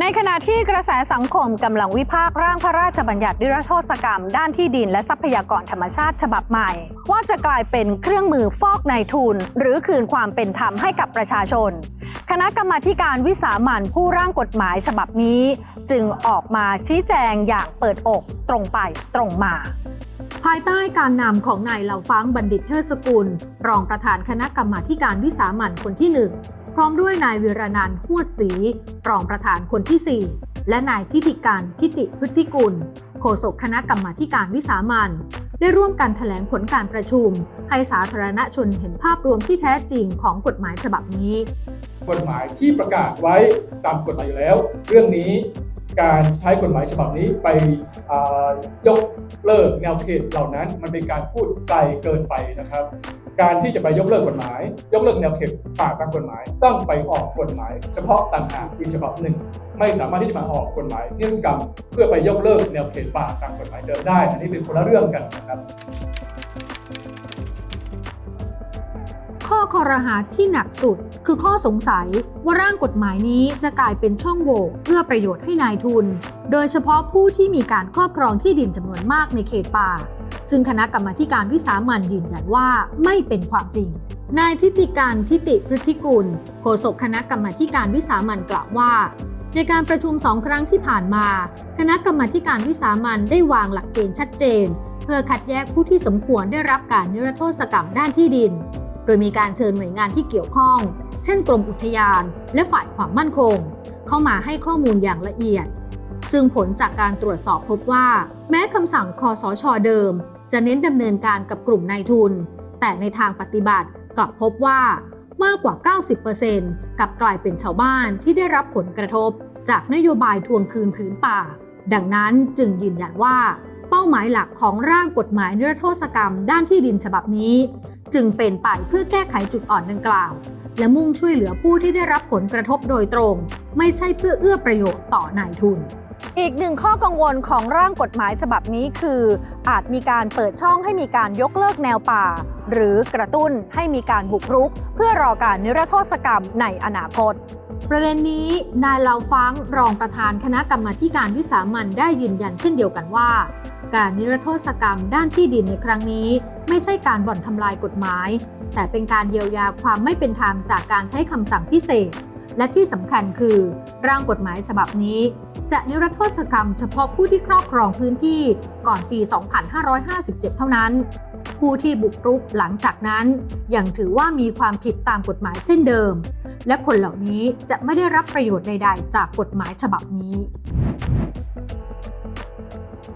ในขณะที่กระแสสังคมกำลังวิพากษ์ร่างพระราชบัญญัตินิรโทษกรรม ด้านที่ดินและทรัพยากรธรรมชาติฉบับใหม่ ว่าจะกลายเป็นเครื่องมือฟอกในทุน หรือคืนความเป็นธรรมให้กับประชาชน คณะกรรมาธิการวิสามันผู้ร่างกฎหมายฉบับนี้ จึงออกมาชี้แจงอย่างเปิดอกตรงไปตรงมาภายใต้การนำของนายเหล่าฟังบัณฑิตเทิดสกุล รองประธานคณะกรรมาธิการวิสามันคนที่หนึ่ง พร้อมด้วยนายวิรนันท์หวดศรีรองประธานคนที่ 4 และนายทิติการทิติพฤติกุล โฆษกคณะกรรมาการวิสามันได้ร่วมกันแถลงผลการประชุม ให้สาธารณชนเห็นภาพรวมที่แท้จริงของกฎหมายฉบับนี้ กฎหมายที่ประกาศไว้ตามกฎหมายอยู่แล้ว เรื่องนี้การใช้กฎหมายฉบับนี้ไปยกเลิกแนวเขตเหล่านั้นมันเป็นการพูดไกลเกินไปนะครับ การที่จะไปยกเลิกกฎหมาย ยกเลิกแนวเขตป่าตามกฎหมาย ต้องไปออกกฎหมาย เฉพาะต่างหากอีกฉบับหนึ่ง ไม่สามารถที่จะมาออกกฎหมายนิรศกรรม เพื่อไปยกเลิกแนวเขตป่าตามกฎหมายเดิมได้ อันนี้เป็นคนละเรื่องกันนะครับข้อคอรหาที่หนักสุด คือข้อสงสัยว่าร่างกฎหมายนี้จะกลายเป็นช่องโหว่เอื้อประโยชน์ให้นายทุน โดยเฉพาะผู้ที่มีการครอบครองที่ดินจำนวนมากในเขตป่า ซึ่งคณะกรรมาการวิสามันยืนยันว่าไม่เป็นความจริง นายทิติการทิติพฤติกุลโฆษกคณะกรรมาการวิสามันกล่าวว่าในการประชุมสองครั้งที่ผ่านมา คณะกรรมาการวิสามันได้วางหลักเกณฑ์ชัดเจน เพื่อคัดแยกผู้ที่สมควรได้รับการนิรโทษกรรมด้านที่ดิน โดยมีการเชิญหน่วยงานที่เกี่ยวข้อง เช่นกรมอุทยาน และฝ่ายความมั่นคง เข้ามาให้ข้อมูลอย่างละเอียด ซึ่งผลจากการตรวจสอบพบว่า แม้คำสั่งคอสชเดิม จะเน้นดำเนินการกับกลุ่มนายทุน แต่ในทางปฏิบัติกลับพบว่ามากกว่า 90%กับกลายเป็นชาวบ้านที่ได้รับผลกระทบ จากนโยบายทวงคืนผืนป่า ดังนั้นจึงยืนยันว่า เป้าหมายหลักของร่างกฎหมายนิรโทษกรรมด้านที่ดินฉบับนี้ จึงเป็นไปเพื่อแก้ไขจุดอ่อนดังกล่าว และมุ่งช่วยเหลือผู้ที่ได้รับผลกระทบโดยตรง ไม่ใช่เพื่อเอื้อประโยชน์ต่อนายทุน อีกหนึ่งข้อกังวลของร่างกฎหมายฉบับนี้คือ อาจมีการเปิดช่องให้มีการยกเลิกแนวป่า หรือกระตุ้นให้มีการบุกรุก เพื่อรอการนิรโทษกรรมในอนาคต ประเด็นนี้นายเลาฟังรองประธานคณะกรรมาการวิสามันได้ยืนยันเช่นเดียวกันว่า การนิรโทษกรรมด้านที่ดินในครั้งนี้ ไม่ใช่การบ่อนทำลายกฎหมาย แต่เป็นการเยียวยาความไม่เป็นธรรมจากการใช้คำสั่งพิเศษ และที่สำคัญคือร่างกฎหมายฉบับนี้ จะนิรโทษกรรมเฉพาะผู้ที่ครอบครองพื้นที่ก่อนปี 2557 เท่านั้น ผู้ที่บุกรุกหลังจากนั้นยังถือว่ามีความผิดตามกฎหมายเช่นเดิม และคนเหล่านี้จะไม่ได้รับประโยชน์ใด ๆ จากกฎหมายฉบับนี้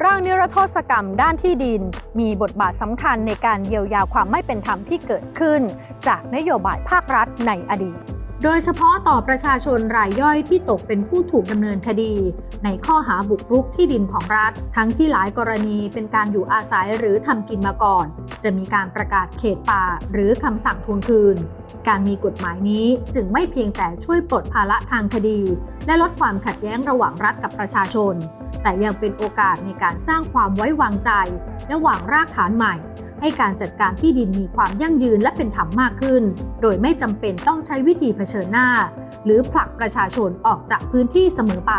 ร่างนิรโทษกรรมด้านที่ดิน มีบทบาทสำคัญในการเยียวยาความไม่เป็นธรรมที่เกิดขึ้น จากนโยบายภาครัฐในอดีต โดยเฉพาะต่อประชาชนรายย่อยที่ตกเป็นผู้ถูกดำเนินคดี ในข้อหาบุกรุกที่ดินของรัฐ ทั้งที่หลายกรณีเป็นการอยู่อาศัยหรือทำกินมาก่อน จะมีการประกาศเขตป่าหรือคำสั่งทวงคืน การมีกฎหมายนี้จึงไม่เพียงแต่ช่วยปลดภาระทางคดี และลดความขัดแย้งระหว่างรัฐกับประชาชน แต่ยังเป็นโอกาสในการสร้างความไว้วางใจ และวางรากฐานใหม่ ให้การจัดการที่ดินมีความยั่งยืนและเป็นธรรมมากขึ้น โดยไม่จำเป็นต้องใช้วิธีเผชิญหน้า หรือผลักประชาชนออกจากพื้นที่เสมอไป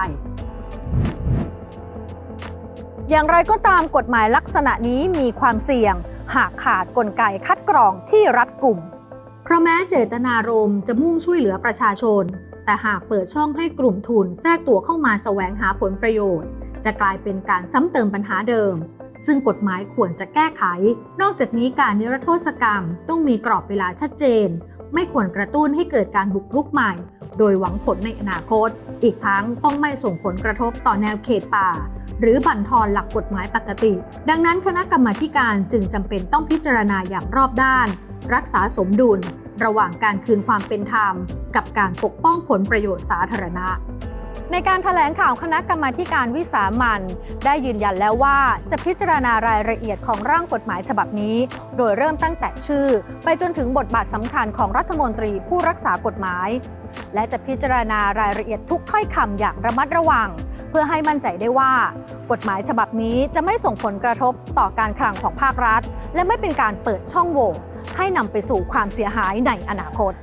อย่างไรก็ตามกฎหมายลักษณะนี้มีความเสี่ยง หากขาดกลไกคัดกรองที่รัดกุม เพราะแม้เจตนารมณ์จะมุ่งช่วยเหลือประชาชน แต่หากเปิดช่องให้กลุ่มทุนแทรกตัวเข้ามาแสวงหาผลประโยชน์ จะกลายเป็นการซ้ำเติมปัญหาเดิม ซึ่งกฎหมายควรจะแก้ไข นอกจากนี้การนิรโทษกรรมต้องมีกรอบเวลาชัดเจน ไม่ควรกระตุ้นให้เกิดการบุกรุกใหม่ โดยหวังผลในอนาคต อีกทั้งต้องไม่ส่งผลกระทบต่อแนวเขตป่า หรือบั่นทอนหลักกฎหมายปกติ ดังนั้นคณะกรรมาการจึงจำเป็นต้องพิจารณาอย่างรอบด้าน รักษาสมดุล ระหว่างการคืนความเป็นธรรม กับการปกป้องผลประโยชน์สาธารณะ ในการถแถลงข่าวคณะกรรมาการวิสามันได้ยืนยันแล้วว่าจะพิจารณารายละเอียดของร่างกฎหมายฉบับนี้ โดยเริ่มตั้งแต่ชื่อ ไปจนถึงบทบาทสำคัญของรัฐมนตรีผู้รักษากฎหมาย และจะพิจารณารายละเอียดทุกถ้อยคำอย่างระมัดระวัง เพื่อให้มั่นใจได้ว่า กฎหมายฉบับนี้จะไม่ส่งผลกระทบต่อการคลังของภาครัฐ และไม่เป็นการเปิดช่องโหว่ให้นำไปสู่ความเสียหายในอนาคต